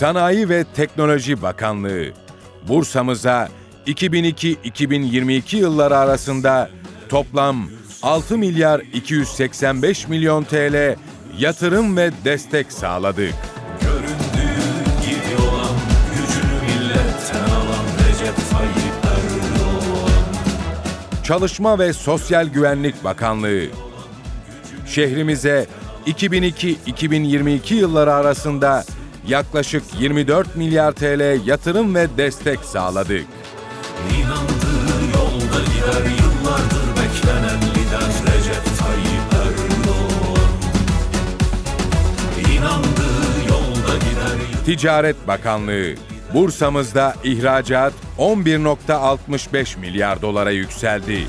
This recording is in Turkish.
Sanayi ve Teknoloji Bakanlığı Bursa'mıza 2002-2022 yılları arasında toplam 6 milyar 285 milyon TL yatırım ve destek sağladı. Olan alan Çalışma ve Sosyal Güvenlik Bakanlığı şehrimize 2002-2022 yılları arasında yaklaşık 24 milyar TL yatırım ve destek sağladık. İnandığı yolda gider yıllardır beklenen lider Recep Tayyip Erdoğan İnandığı yolda gider Ticaret Bakanlığı Bursa'mızda ihracat 11.65 milyar dolara yükseldi.